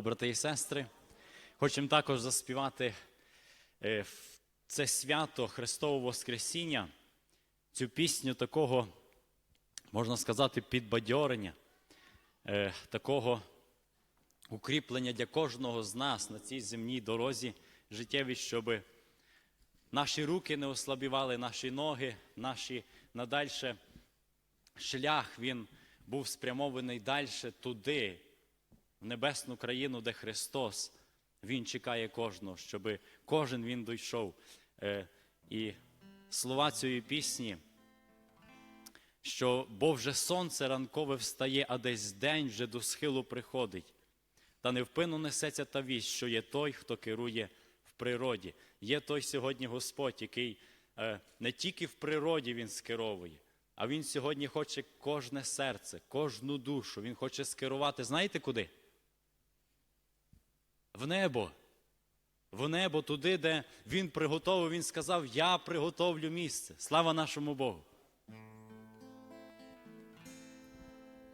Богу, брати і сестри. Хочемо також заспівати е, це свято Христового Воскресіння, цю пісню такого, можна сказати, підбадьорення, е, такого укріплення для кожного з нас на цій земній дорозі життєвій, щоб наші руки не ослабівали, наші ноги, наші надальше шлях він був спрямований далі туди, в небесну країну, де Христос. Він чекає кожного, щоб кожен він дійшов. Е, І слова цієї пісні, що бо вже сонце ранкове встає, а десь день вже до схилу приходить. Та невпинно несеться та вість, що є той, хто керує в природі. Є той сьогодні Господь, який е, не тільки в природі він скеровує, а він сьогодні хоче кожне серце, кожну душу. Він хоче скерувати. Знаєте куди? В небо. В небо туди, де він приготовив, він сказав: Я приготовлю місце. Слава нашому Богу.